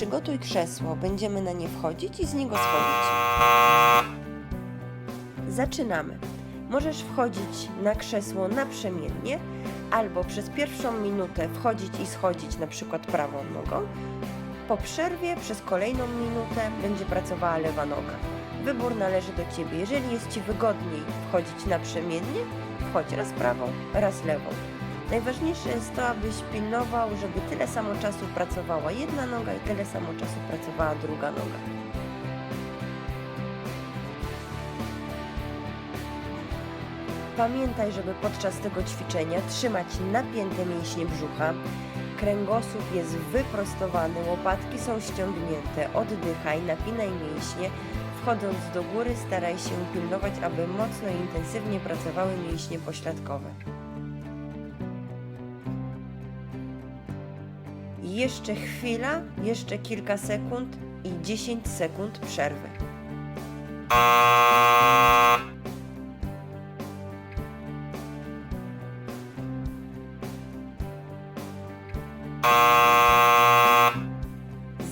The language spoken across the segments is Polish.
Przygotuj krzesło, będziemy na nie wchodzić i z niego schodzić. Zaczynamy. Możesz wchodzić na krzesło naprzemiennie, albo przez pierwszą minutę wchodzić i schodzić na przykład prawą nogą. Po przerwie przez kolejną minutę będzie pracowała lewa noga. Wybór należy do Ciebie. Jeżeli jest Ci wygodniej wchodzić naprzemiennie, wchodź raz prawą, raz lewą. Najważniejsze jest to, abyś pilnował, żeby tyle samo czasu pracowała jedna noga i tyle samo czasu pracowała druga noga. Pamiętaj, żeby podczas tego ćwiczenia trzymać napięte mięśnie brzucha. Kręgosłup jest wyprostowany, łopatki są ściągnięte. Oddychaj, napinaj mięśnie. Wchodząc do góry, staraj się pilnować, aby mocno i intensywnie pracowały mięśnie pośladkowe. Jeszcze chwila, jeszcze kilka sekund i 10 sekund przerwy.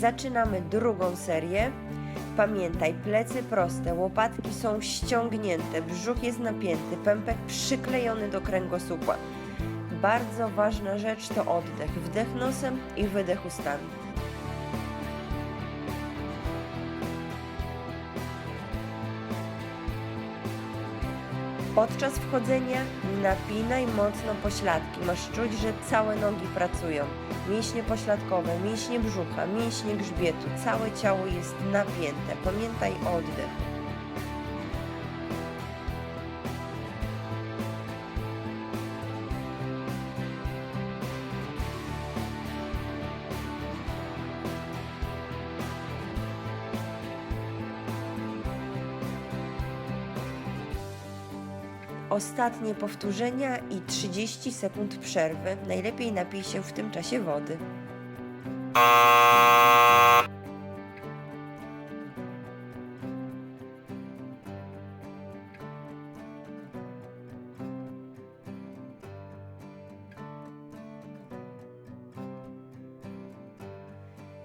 Zaczynamy drugą serię. Pamiętaj, plecy proste, łopatki są ściągnięte, brzuch jest napięty, pępek przyklejony do kręgosłupa. Bardzo ważna rzecz to oddech. Wdech nosem i wydech ustami. Podczas wchodzenia napinaj mocno pośladki. Masz czuć, że całe nogi pracują. Mięśnie pośladkowe, mięśnie brzucha, mięśnie grzbietu. Całe ciało jest napięte. Pamiętaj o oddechu. Ostatnie powtórzenia i 30 sekund przerwy. Najlepiej napij się w tym czasie wody.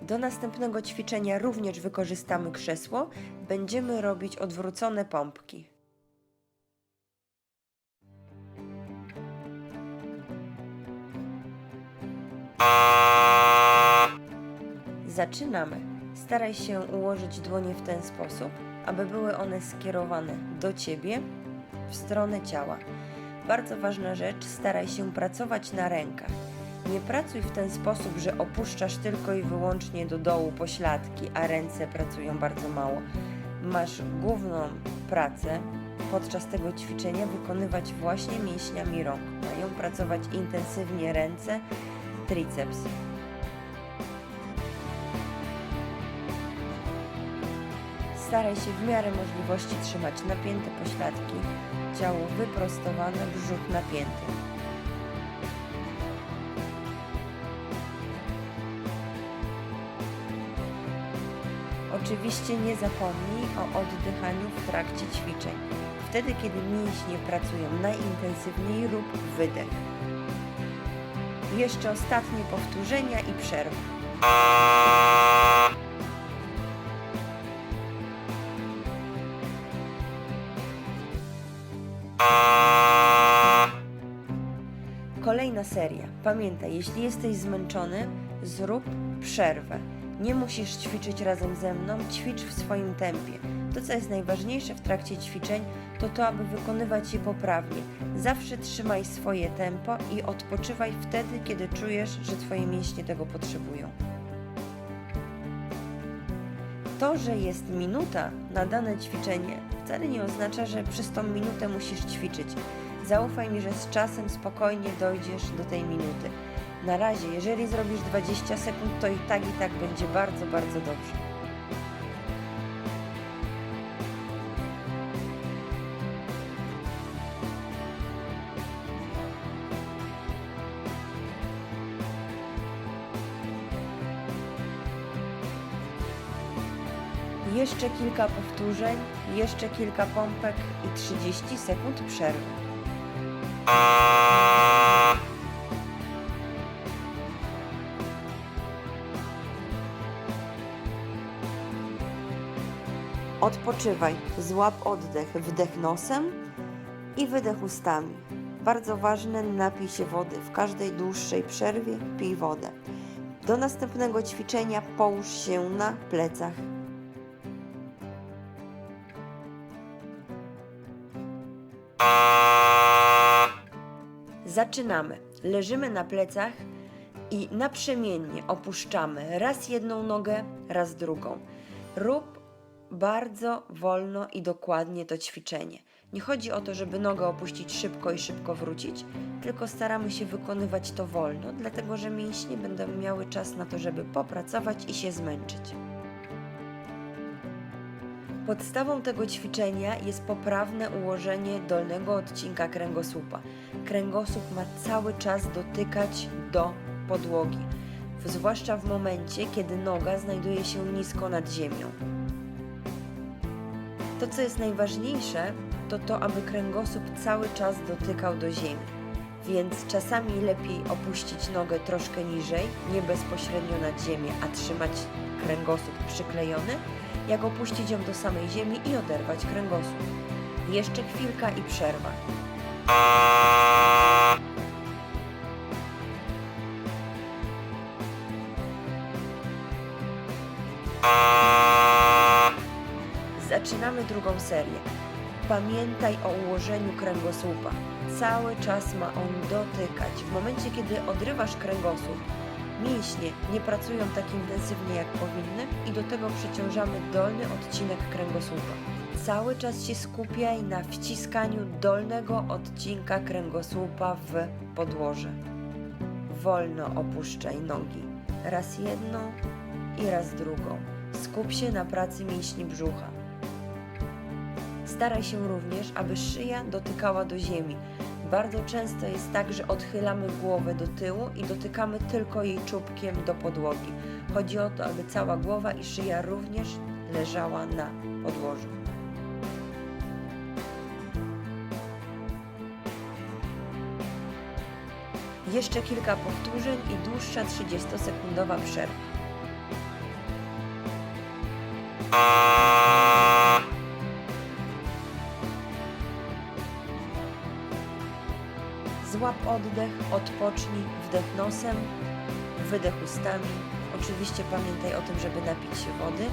Do następnego ćwiczenia również wykorzystamy krzesło. Będziemy robić odwrócone pompki. Zaczynamy. Staraj się ułożyć dłonie w ten sposób, aby były one skierowane do ciebie w stronę ciała. Bardzo ważna rzecz, staraj się pracować na rękach. Nie pracuj w ten sposób, że opuszczasz tylko i wyłącznie do dołu pośladki, a ręce pracują bardzo mało. Masz główną pracę podczas tego ćwiczenia wykonywać właśnie mięśniami rąk. Mają pracować intensywnie ręce, triceps. Staraj się w miarę możliwości trzymać napięte pośladki, ciało wyprostowane, brzuch napięty. Oczywiście nie zapomnij o oddychaniu w trakcie ćwiczeń. Wtedy, kiedy mięśnie pracują najintensywniej, rób wydech. Jeszcze ostatnie powtórzenia i przerwa. Seria. Pamiętaj, jeśli jesteś zmęczony, zrób przerwę. Nie musisz ćwiczyć razem ze mną, ćwicz w swoim tempie. To, co jest najważniejsze w trakcie ćwiczeń, to to, aby wykonywać je poprawnie. Zawsze trzymaj swoje tempo i odpoczywaj wtedy, kiedy czujesz, że Twoje mięśnie tego potrzebują. To, że jest minuta na dane ćwiczenie, wcale nie oznacza, że przez tą minutę musisz ćwiczyć. Zaufaj mi, że z czasem spokojnie dojdziesz do tej minuty. Na razie, jeżeli zrobisz 20 sekund, to i tak, i tak będzie bardzo, bardzo dobrze. Jeszcze kilka powtórzeń, jeszcze kilka pompek i 30 sekund przerwy. Odpoczywaj, złap oddech, wdech nosem i wydech ustami. Bardzo ważne, napij się wody. W każdej dłuższej przerwie pij wodę. Do następnego ćwiczenia połóż się na plecach Zaczynamy. Leżymy na plecach i naprzemiennie opuszczamy raz jedną nogę, raz drugą. Rób bardzo wolno i dokładnie to ćwiczenie. Nie chodzi o to, żeby nogę opuścić szybko i szybko wrócić, tylko staramy się wykonywać to wolno, dlatego że mięśnie będą miały czas na to, żeby popracować i się zmęczyć. Podstawą tego ćwiczenia jest poprawne ułożenie dolnego odcinka kręgosłupa. Kręgosłup ma cały czas dotykać do podłogi, zwłaszcza w momencie, kiedy noga znajduje się nisko nad ziemią. To, co jest najważniejsze, to to, aby kręgosłup cały czas dotykał do ziemi. Więc czasami lepiej opuścić nogę troszkę niżej, nie bezpośrednio nad ziemię, a trzymać kręgosłup przyklejony, jak opuścić ją do samej ziemi i oderwać kręgosłup. Jeszcze chwilka i przerwa. Zaczynamy drugą serię. Pamiętaj o ułożeniu kręgosłupa. Cały czas ma on dotykać. W momencie, kiedy odrywasz kręgosłup, mięśnie nie pracują tak intensywnie jak powinny i do tego przeciążamy dolny odcinek kręgosłupa. Cały czas się skupiaj na wciskaniu dolnego odcinka kręgosłupa w podłoże. Wolno opuszczaj nogi. Raz jedną i raz drugą. Skup się na pracy mięśni brzucha. Staraj się również, aby szyja dotykała do ziemi. Bardzo często jest tak, że odchylamy głowę do tyłu i dotykamy tylko jej czubkiem do podłogi. Chodzi o to, aby cała głowa i szyja również leżała na podłożu. Jeszcze kilka powtórzeń i dłuższa 30-sekundowa przerwa. Złap oddech, odpocznij, wdech nosem, wydech ustami. Oczywiście pamiętaj o tym, żeby napić się wody.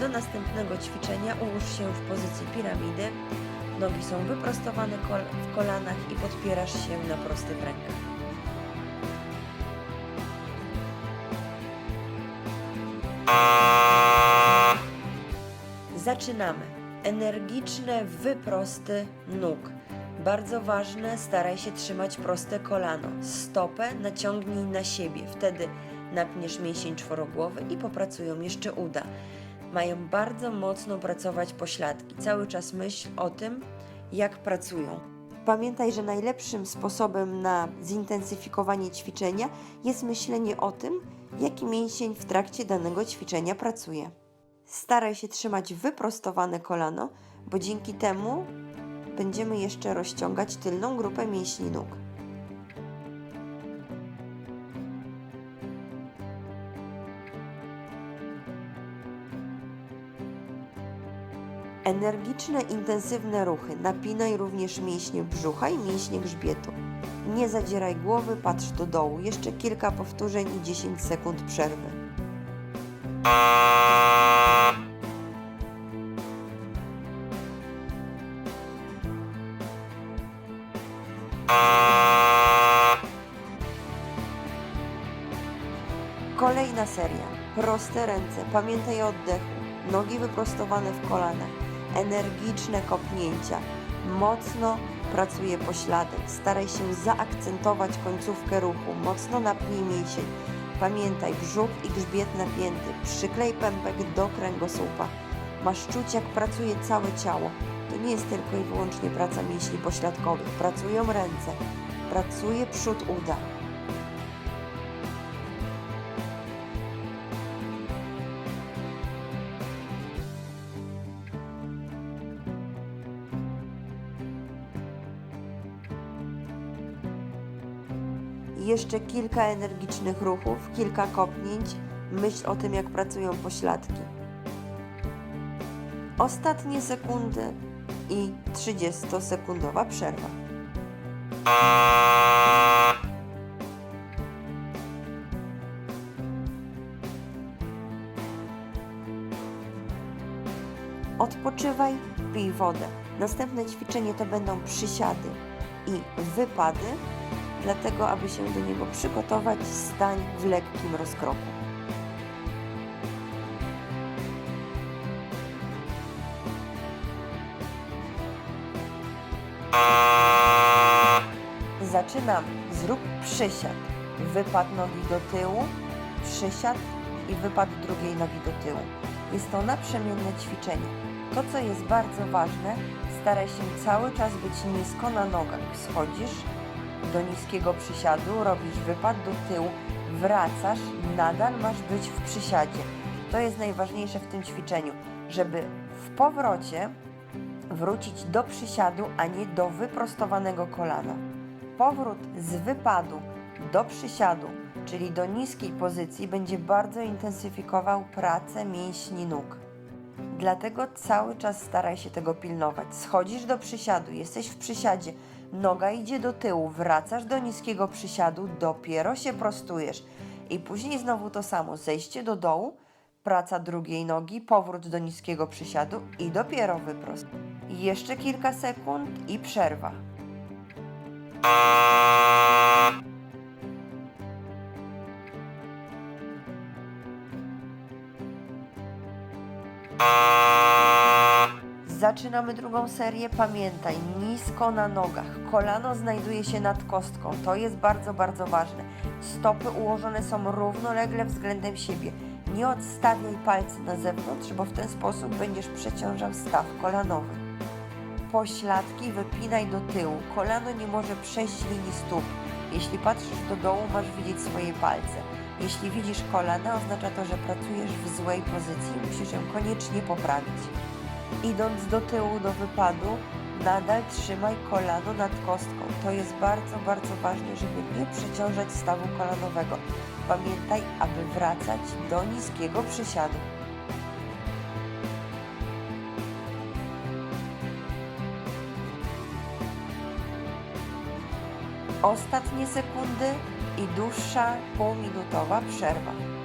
Do następnego ćwiczenia ułóż się w pozycji piramidy. Nogi są wyprostowane w kolanach i podpierasz się na prostych rękach. Zaczynamy. Energiczne wyprosty nóg. Bardzo ważne, staraj się trzymać proste kolano. Stopę naciągnij na siebie, wtedy napniesz mięsień czworogłowy i popracują jeszcze uda. Mają bardzo mocno pracować pośladki. Cały czas myśl o tym, jak pracują. Pamiętaj, że najlepszym sposobem na zintensyfikowanie ćwiczenia jest myślenie o tym, jaki mięsień w trakcie danego ćwiczenia pracuje. Staraj się trzymać wyprostowane kolano, bo dzięki temu będziemy jeszcze rozciągać tylną grupę mięśni nóg. Energiczne, intensywne ruchy. Napinaj również mięśnie brzucha i mięśnie grzbietu. Nie zadzieraj głowy, patrz do dołu. Jeszcze kilka powtórzeń i 10 sekund przerwy. Seria. Proste ręce. Pamiętaj o oddechu. Nogi wyprostowane w kolanach. Energiczne kopnięcia. Mocno pracuje pośladek. Staraj się zaakcentować końcówkę ruchu. Mocno napnij mięsień. Pamiętaj, brzuch i grzbiet napięty. Przyklej pępek do kręgosłupa. Masz czuć, jak pracuje całe ciało. To nie jest tylko i wyłącznie praca mięśni pośladkowych. Pracują ręce. Pracuje przód uda. Jeszcze kilka energicznych ruchów, kilka kopnięć. Myśl o tym, jak pracują pośladki. Ostatnie sekundy i 30-sekundowa przerwa. Odpoczywaj, pij wodę. Następne ćwiczenie to będą przysiady i wypady, dlatego aby się do niego przygotować, stań w lekkim rozkroku. Zaczynamy. Zrób przysiad. Wypad nogi do tyłu, przysiad i wypad drugiej nogi do tyłu. Jest to naprzemienne ćwiczenie. To, co jest bardzo ważne, staraj się cały czas być nisko na nogach. Schodzisz do niskiego przysiadu, robisz wypad do tyłu, wracasz, nadal masz być w przysiadzie. To jest najważniejsze w tym ćwiczeniu, żeby w powrocie wrócić do przysiadu, a nie do wyprostowanego kolana. Powrót z wypadu do przysiadu, czyli do niskiej pozycji, będzie bardzo intensyfikował pracę mięśni nóg. Dlatego cały czas staraj się tego pilnować. Schodzisz do przysiadu, jesteś w przysiadzie, noga idzie do tyłu, wracasz do niskiego przysiadu, dopiero się prostujesz. I później znowu to samo, zejście do dołu, praca drugiej nogi, powrót do niskiego przysiadu i dopiero wyprost. Jeszcze kilka sekund i przerwa. Zaczynamy drugą serię. Pamiętaj, nisko na nogach. Kolano znajduje się nad kostką. To jest bardzo, bardzo ważne. Stopy ułożone są równolegle względem siebie. Nie odstawiaj palcy na zewnątrz, bo w ten sposób będziesz przeciążał staw kolanowy. Pośladki wypinaj do tyłu. Kolano nie może przejść linii stóp. Jeśli patrzysz do dołu, masz widzieć swoje palce. Jeśli widzisz kolana, oznacza to, że pracujesz w złej pozycji i musisz ją koniecznie poprawić. Idąc do tyłu do wypadu, nadal trzymaj kolano nad kostką. To jest bardzo, bardzo ważne, żeby nie przeciążać stawu kolanowego. Pamiętaj, aby wracać do niskiego przysiadu. Ostatnie sekundy i dłuższa półminutowa przerwa.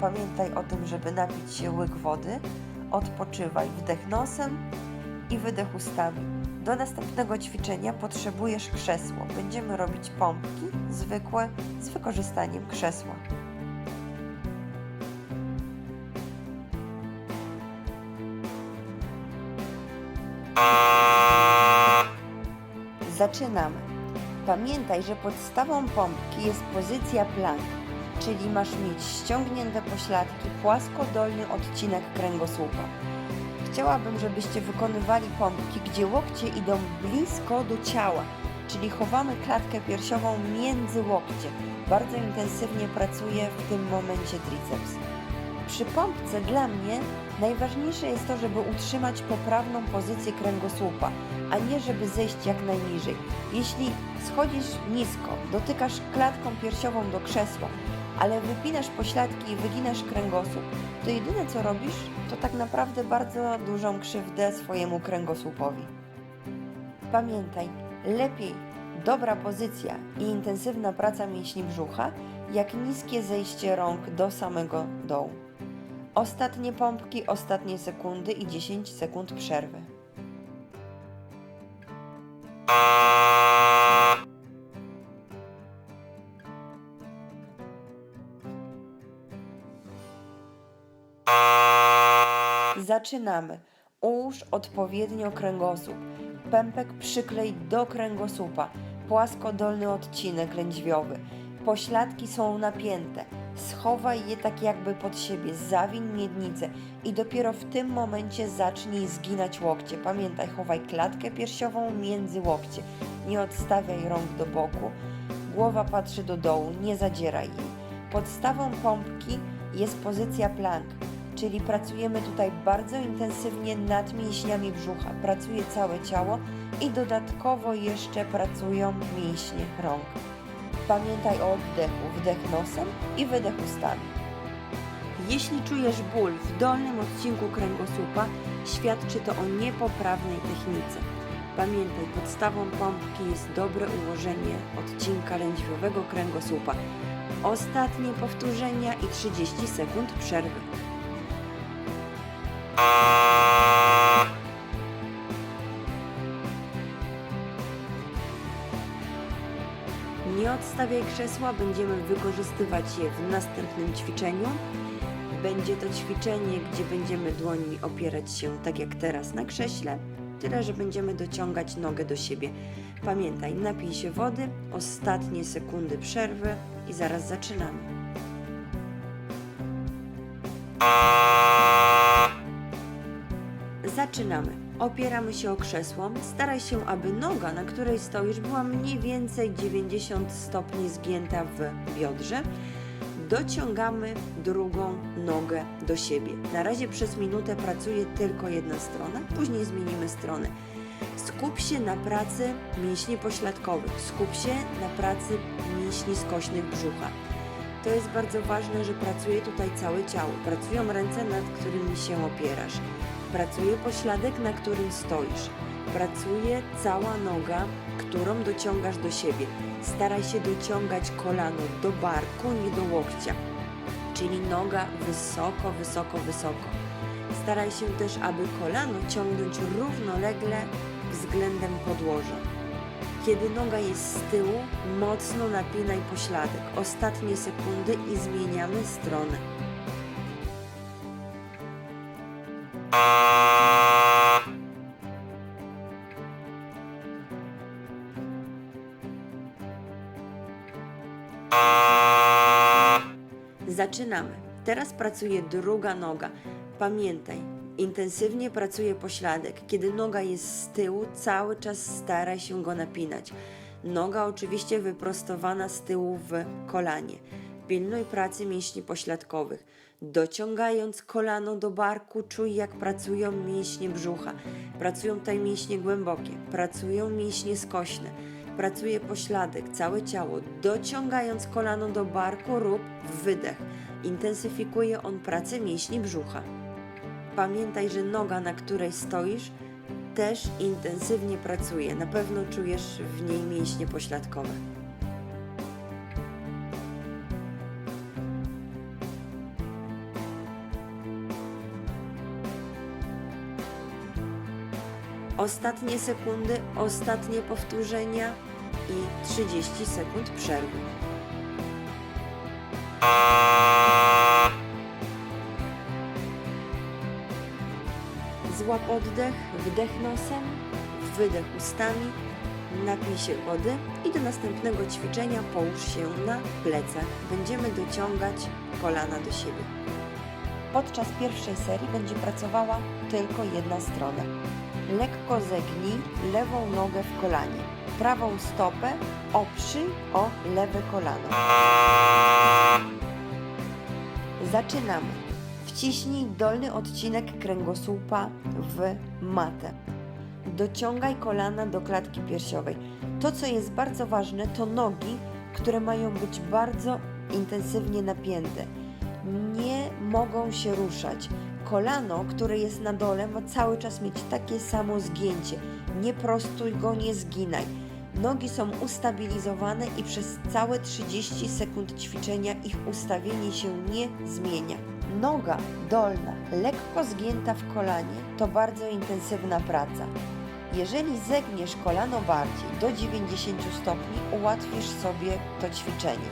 Pamiętaj o tym, żeby napić się łyk wody, odpoczywaj wdech nosem i wydech ustami. Do następnego ćwiczenia potrzebujesz krzesło. Będziemy robić pompki zwykłe z wykorzystaniem krzesła. Zaczynamy. Pamiętaj, że podstawą pompki jest pozycja plank, czyli masz mieć ściągnięte pośladki, płasko dolny odcinek kręgosłupa. Chciałabym, żebyście wykonywali pompki, gdzie łokcie idą blisko do ciała, czyli chowamy klatkę piersiową między łokcie. Bardzo intensywnie pracuje w tym momencie triceps. Przy pompce dla mnie najważniejsze jest to, żeby utrzymać poprawną pozycję kręgosłupa, a nie żeby zejść jak najniżej. Jeśli schodzisz nisko, dotykasz klatką piersiową do krzesła, ale wypinasz pośladki i wyginasz kręgosłup, to jedyne co robisz, to tak naprawdę bardzo dużą krzywdę swojemu kręgosłupowi. Pamiętaj, lepiej dobra pozycja i intensywna praca mięśni brzucha, jak niskie zejście rąk do samego dołu. Ostatnie pompki, ostatnie sekundy i 10 sekund przerwy. Zaczynamy. Ułóż odpowiednio kręgosłup. Pępek przyklej do kręgosłupa. Płasko dolny odcinek lędźwiowy. Pośladki są napięte. Schowaj je tak jakby pod siebie, zawiń miednicę i dopiero w tym momencie zacznij zginać łokcie. Pamiętaj, chowaj klatkę piersiową między łokcie. Nie odstawiaj rąk do boku. Głowa patrzy do dołu, nie zadzieraj jej. Podstawą pompki jest pozycja plank, czyli pracujemy tutaj bardzo intensywnie nad mięśniami brzucha. Pracuje całe ciało i dodatkowo jeszcze pracują mięśnie rąk. Pamiętaj o oddechu, wdech nosem i wydech ustami. Jeśli czujesz ból w dolnym odcinku kręgosłupa, świadczy to o niepoprawnej technice. Pamiętaj, podstawą pompki jest dobre ułożenie odcinka lędźwiowego kręgosłupa. Ostatnie powtórzenia i 30 sekund przerwy. Nie odstawiaj krzesła, będziemy wykorzystywać je w następnym ćwiczeniu. Będzie to ćwiczenie, gdzie będziemy dłońmi opierać się tak jak teraz na krześle, tyle że będziemy dociągać nogę do siebie. Pamiętaj, napij się wody, ostatnie sekundy przerwy i zaraz zaczynamy. Zaczynamy. Opieramy się o krzesło. Staraj się, aby noga, na której stoisz, była mniej więcej 90 stopni zgięta w biodrze. Dociągamy drugą nogę do siebie. Na razie przez minutę pracuje tylko jedna strona, później zmienimy stronę. Skup się na pracy mięśni pośladkowych, skup się na pracy mięśni skośnych brzucha. To jest bardzo ważne, że pracuje tutaj całe ciało. Pracują ręce, nad którymi się opierasz. Pracuje pośladek, na którym stoisz. Pracuje cała noga, którą dociągasz do siebie. Staraj się dociągać kolano do barku, nie do łokcia. Czyli noga wysoko, wysoko, wysoko. Staraj się też, aby kolano ciągnąć równolegle względem podłoża. Kiedy noga jest z tyłu, mocno napinaj pośladek. Ostatnie sekundy i zmieniamy stronę. Zaczynamy. Teraz pracuje druga noga. Pamiętaj, intensywnie pracuje pośladek. Kiedy noga jest z tyłu, cały czas staraj się go napinać. Noga oczywiście wyprostowana z tyłu w kolanie. Pilnuj pracy mięśni pośladkowych. Dociągając kolano do barku, czuj jak pracują mięśnie brzucha. Pracują tutaj mięśnie głębokie, pracują mięśnie skośne. Pracuje pośladek, całe ciało. Dociągając kolano do barku, rób wydech. Intensyfikuje on pracę mięśni brzucha. Pamiętaj, że noga, na której stoisz, też intensywnie pracuje. Na pewno czujesz w niej mięśnie pośladkowe. Ostatnie sekundy, ostatnie powtórzenia i 30 sekund przerwy. Złap oddech, wdech nosem, wydech ustami, napij się wody i do następnego ćwiczenia połóż się na plecach. Będziemy dociągać kolana do siebie. Podczas pierwszej serii będzie pracowała tylko jedna strona. Lekko zegnij lewą nogę w kolanie. Prawą stopę oprzyj o lewe kolano. Zaczynamy. Wciśnij dolny odcinek kręgosłupa w matę. Dociągaj kolana do klatki piersiowej. To, co jest bardzo ważne, to nogi, które mają być bardzo intensywnie napięte. Nie mogą się ruszać. Kolano, które jest na dole, ma cały czas mieć takie samo zgięcie. Nie prostuj go, nie zginaj. Nogi są ustabilizowane i przez całe 30 sekund ćwiczenia ich ustawienie się nie zmienia. Noga dolna, lekko zgięta w kolanie, to bardzo intensywna praca. Jeżeli zegniesz kolano bardziej do 90 stopni, ułatwisz sobie to ćwiczenie.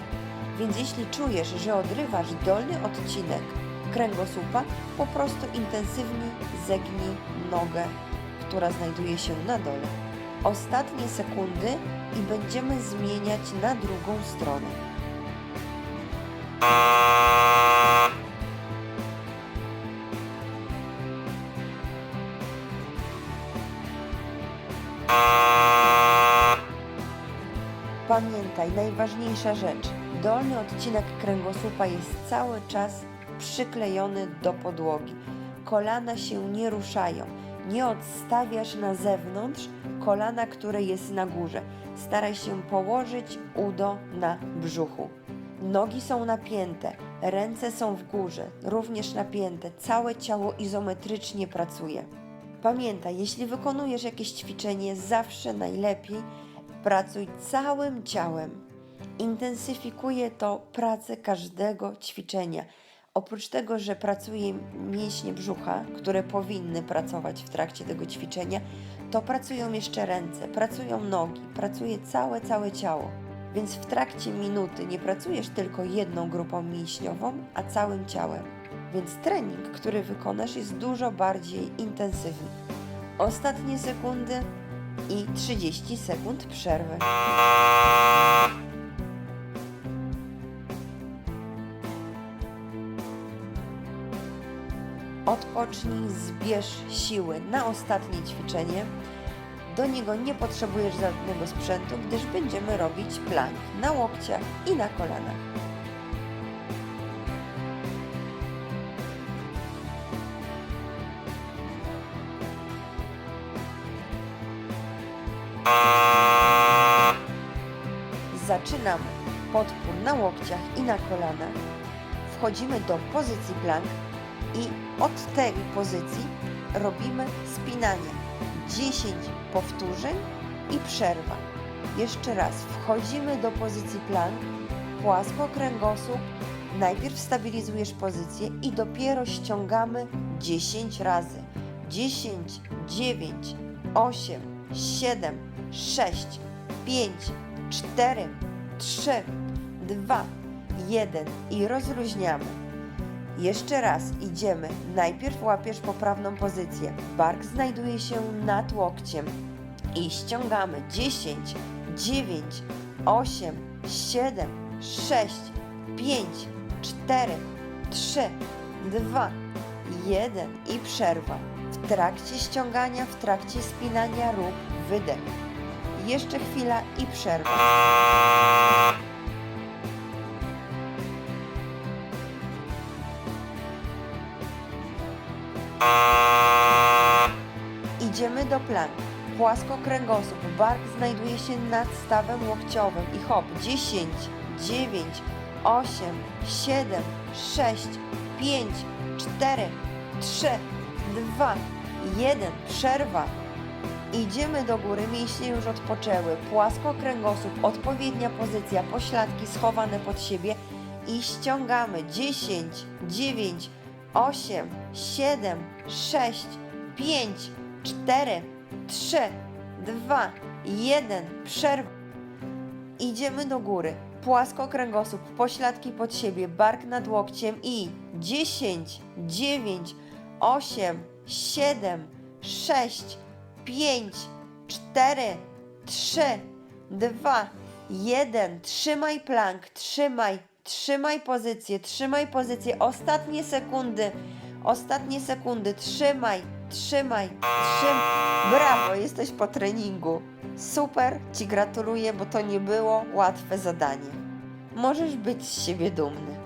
Więc jeśli czujesz, że odrywasz dolny odcinek kręgosłupa, po prostu intensywnie zegnij nogę, która znajduje się na dole. Ostatnie sekundy i będziemy zmieniać na drugą stronę. Pamiętaj, najważniejsza rzecz. Dolny odcinek kręgosłupa jest cały czas przyklejony do podłogi. Kolana się nie ruszają. Nie odstawiasz na zewnątrz kolana, które jest na górze. Staraj się położyć udo na brzuchu. Nogi są napięte, ręce są w górze, również napięte, całe ciało izometrycznie pracuje. Pamiętaj, jeśli wykonujesz jakieś ćwiczenie, zawsze najlepiej pracuj całym ciałem. Intensyfikuje to pracę każdego ćwiczenia. Oprócz tego, że pracuje mięśnie brzucha, które powinny pracować w trakcie tego ćwiczenia, to pracują jeszcze ręce, pracują nogi, pracuje całe, całe ciało. Więc w trakcie minuty nie pracujesz tylko jedną grupą mięśniową, a całym ciałem. Więc trening, który wykonasz, jest dużo bardziej intensywny. Ostatnie sekundy i 30 sekund przerwy. Odpocznij, zbierz siły na ostatnie ćwiczenie. Do niego nie potrzebujesz żadnego sprzętu, gdyż będziemy robić plank na łokciach i na kolanach. Zaczynamy podpór na łokciach i na kolanach. Wchodzimy do pozycji plank i od tej pozycji robimy spinanie. 10 powtórzeń i przerwa. Jeszcze raz wchodzimy do pozycji plank, płasko kręgosłup, najpierw stabilizujesz pozycję i dopiero ściągamy 10 razy. 10, 9, 8, 7, 6, 5, 4, 3, 2, 1 i rozluźniamy. Jeszcze raz idziemy. Najpierw łapiesz poprawną pozycję. Bark znajduje się nad łokciem. I ściągamy 10, 9, 8, 7, 6, 5, 4, 3, 2, 1 i przerwa. W trakcie ściągania, w trakcie spinania rób wydech. Jeszcze chwila i przerwa. Idziemy do plank. Płasko kręgosłup, bark znajduje się nad stawem łokciowym i hop 10, 9, 8, 7, 6, 5, 4, 3, 2, 1. Przerwa. Idziemy do góry, mięśnie już odpoczęły. Płasko kręgosłup, odpowiednia pozycja, pośladki schowane pod siebie i ściągamy 10, 9, 8, 7, 6, 5, 4, 3, 2, 1. Przerwa. Idziemy do góry. Płasko kręgosłup, pośladki pod siebie, bark nad łokciem i 10, 9, 8, 7, 6, 5, 4, 3, 2, 1. Trzymaj plank, trzymaj, trzymaj pozycję, trzymaj pozycję. Ostatnie sekundy, ostatnie sekundy, trzymaj, trzymaj, trzymaj. Brawo, jesteś po treningu. Super, Ci gratuluję, bo to nie było łatwe zadanie. Możesz być z siebie dumny.